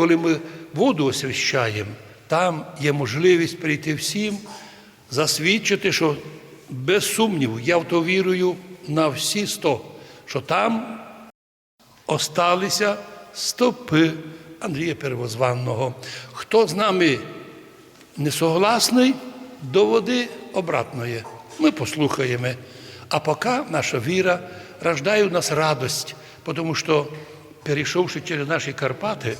коли ми воду освящаємо, там є можливість прийти всім, засвідчити, що без сумніву, я в то вірую на всі сто, що там осталися стопи Андрія Первозванного. Хто з нами не согласний, до води обратної. Ми послухаємо. А поки наша віра рождає у нас радость, тому що, перейшовши через наші Карпати,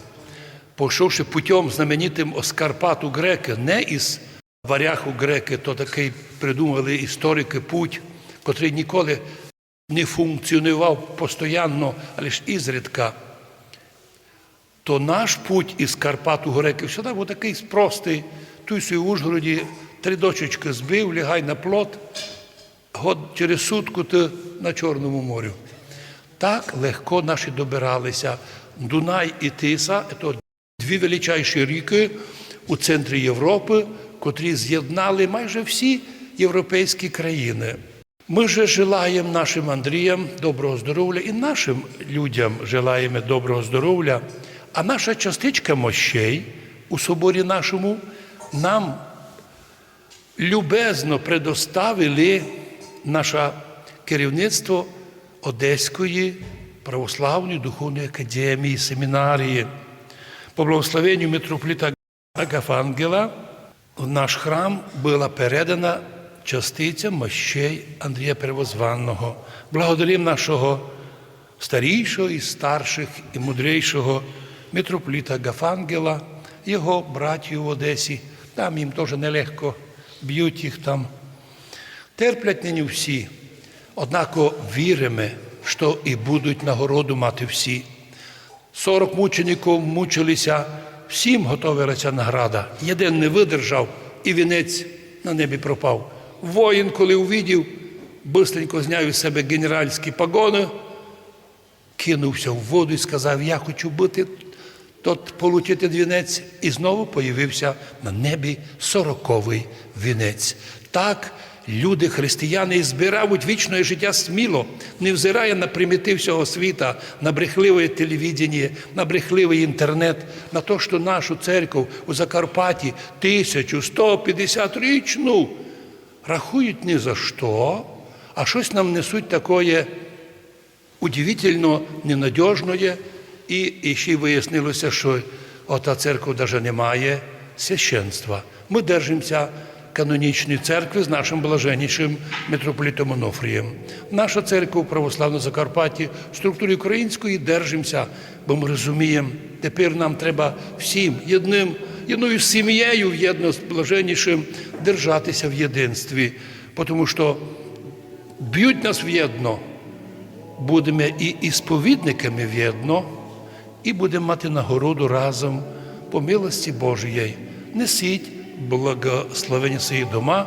пішовши путем знаменитим Оскарпату греки, не із варяху греки, то такий придумали історики путь, котрий ніколи не функціонував постійно, а лише ізрідка то наш путь із Карпат у греків всегда був такий простий. Туй собі в Ужгороді три дочечки збив, лягай на плот, год через сутку ти на Чорному морю. Так легко наші добиралися. Дунай і Тиса дві величайші ріки у центрі Європи, котрі з'єднали майже всі європейські країни. Ми же желаємо нашим Андріям доброго здоров'я і нашим людям желаємо доброго здоров'я. А наша частичка мощей у соборі нашому нам любезно предоставили наше керівництво Одеської православної духовної академії, семінарії. По благословенню митрополита Агафангела в наш храм була передана частиця мощей Андрія Первозванного. Благодарим нашого старішого і старших і мудрейшого митрополита Гафангела, його братів в Одесі. Там їм теж нелегко б'ють їх там. Терплять нині всі, однако віримо, що і будуть нагороду мати всі. Сорок мучеників мучилися, всім готовилася награда. Єдин не видержав, і вінець на небі пропав. Воїн, коли увидів, бистренько зняв із себе генеральські погони, кинувся в воду і сказав: Я хочу бути тот получити вінець, і знову появився на небі сороковий вінець. Так люди, християни, збирають вічне життя сміло, не взирає на примітив всього світа, на брехливе телевідення, на брехливий інтернет, на те, що нашу церкву у Закарпатті 1150 річну рахують ні за що, а щось нам несуть такое удивительно ненадіжне, і, і ще й вияснилося, що ота церква навіть не має священства. Ми держимося канонічної церкви з нашим блаженнішим митрополітом Онофрієм. Наша церква у православному Закарпатті в структурі української держимося, бо ми розуміємо, тепер нам треба всім єдним, єдною сім'єю єдно з блаженнішим держатися в єдинстві, тому що б'ють нас в'єдно, будемо і ісповідниками в'єдно, і будемо мати нагороду разом по милості Божої. Несіть благословення свої дома